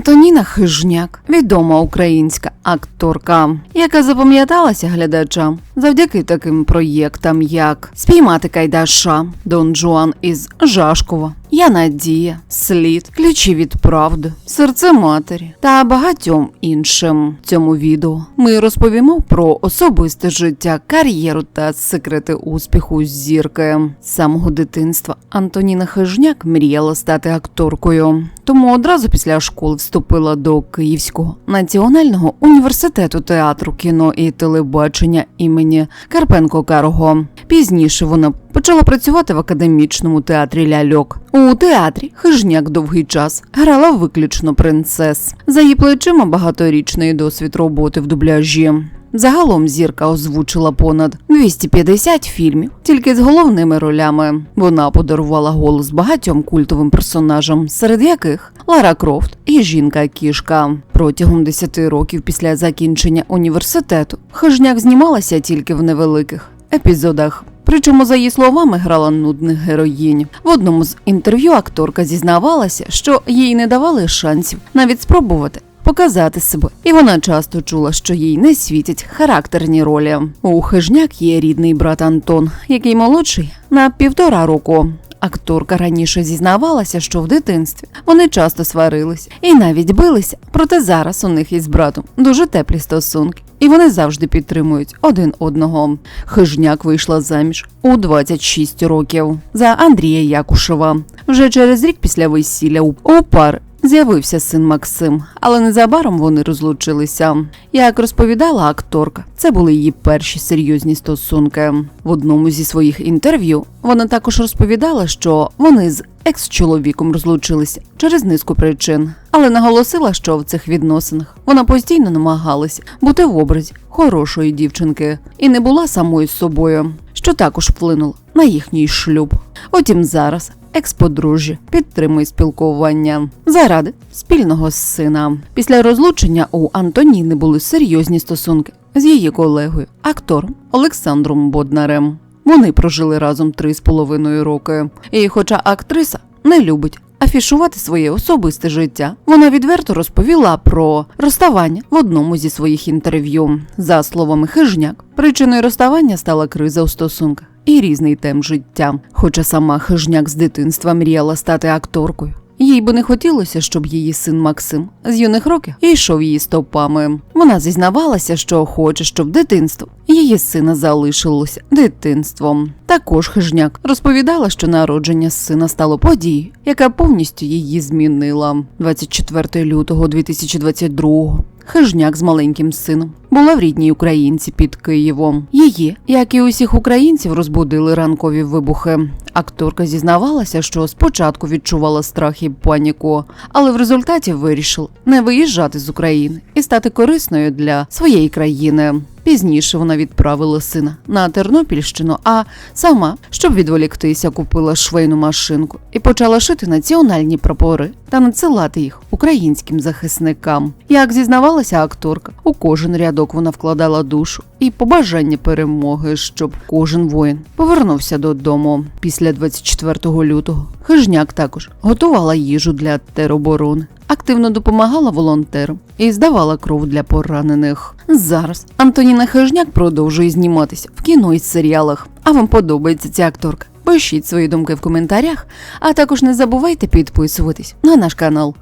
Антоніна Хижняк, відома українська акторка, яка запам'яталася глядачам завдяки таким проєктам, як Спіймати Кайдаша, Дон Жуан із Жашкова, Я Надія, Слід, Ключі від правди, Серце матері та багатьом іншим. В цьому відео ми розповімо про особисте життя, кар'єру та секрети успіху зірки. З самого дитинства Антоніна Хижняк мріяла стати акторкою, тому одразу після школи вступила до Київського національного університету театру, кіно і телебачення імені Карпенко Карого. Пізніше вона почала працювати в академічному театрі ляльок. У театрі Хижняк довгий час грала виключно принцес. За її плечима багаторічний досвід роботи в дубляжі. Загалом зірка озвучила понад 250 фільмів, тільки з головними ролями. Вона подарувала голос багатьом культовим персонажам, серед яких Лара Крофт і жінка-кішка. Протягом 10 років після закінчення університету Хижняк знімалася тільки в невеликих епізодах. Причому, за її словами, грала нудних героїнь. В одному з інтерв'ю акторка зізнавалася, що їй не давали шансів навіть спробувати. Показати себе, і вона часто чула, що їй не світять характерні ролі. У хижняк є рідний брат Антон, який молодший на півтора року. Акторка раніше зізнавалася, що в дитинстві вони часто сварились і навіть билися. Проте зараз у них із братом дуже теплі стосунки, і вони завжди підтримують один одного. Хижняк вийшла заміж у 26 років за Андрія Якушева. Вже через рік після весілля у пари З'явився син Максим, але незабаром вони розлучилися. Як розповідала акторка, це були її перші серйозні стосунки. В одному зі своїх інтерв'ю вона також розповідала, що вони з екс-чоловіком розлучилися через низку причин, але наголосила, що в цих відносинах вона постійно намагалася бути в образі хорошої дівчинки і не була самою собою, що також вплинуло на їхній шлюб. Утім, зараз екс-подружжя підтримує спілкування заради спільного сина. Після розлучення у Антоніни були серйозні стосунки з її колегою, актором Олександром Боднарем. Вони прожили разом три з половиною роки. І, хоча актриса не любить афішувати своє особисте життя, вона відверто розповіла про розставання в одному зі своїх інтерв'ю. За словами Хижняк, причиною розставання стала криза у стосунках і різний тем життя. Хоча сама Хижняк з дитинства мріяла стати акторкою. Їй би не хотілося, щоб її син Максим з юних років йшов її стопами. Вона зізнавалася, що хоче, щоб дитинство її сина залишилося дитинством. Також хижняк розповідала, що народження сина стало подією, яка повністю її змінила. 24 лютого 2022 Хижняк з маленьким сином була в рідній українці під Києвом. Її, як і усіх українців, розбудили ранкові вибухи. Акторка зізнавалася, що спочатку відчувала страх і паніку, але в результаті вирішила не виїжджати з України і стати корисною для своєї країни. Пізніше вона відправила сина на Тернопільщину, а сама, щоб відволіктися, купила швейну машинку і почала шити національні прапори та надсилати їх українським захисникам. Як зізнавалася акторка, у кожен рядок вона вкладала душу і побажання перемоги, щоб кожен воїн повернувся додому. Після 24 лютого хижняк також готувала їжу для тероборони. Активно допомагала волонтерам і здавала кров для поранених. Зараз Антоніна Хижняк продовжує зніматися в кіно і серіалах. А вам подобається ця акторка? Пишіть свої думки в коментарях, а також не забувайте підписуватись на наш канал.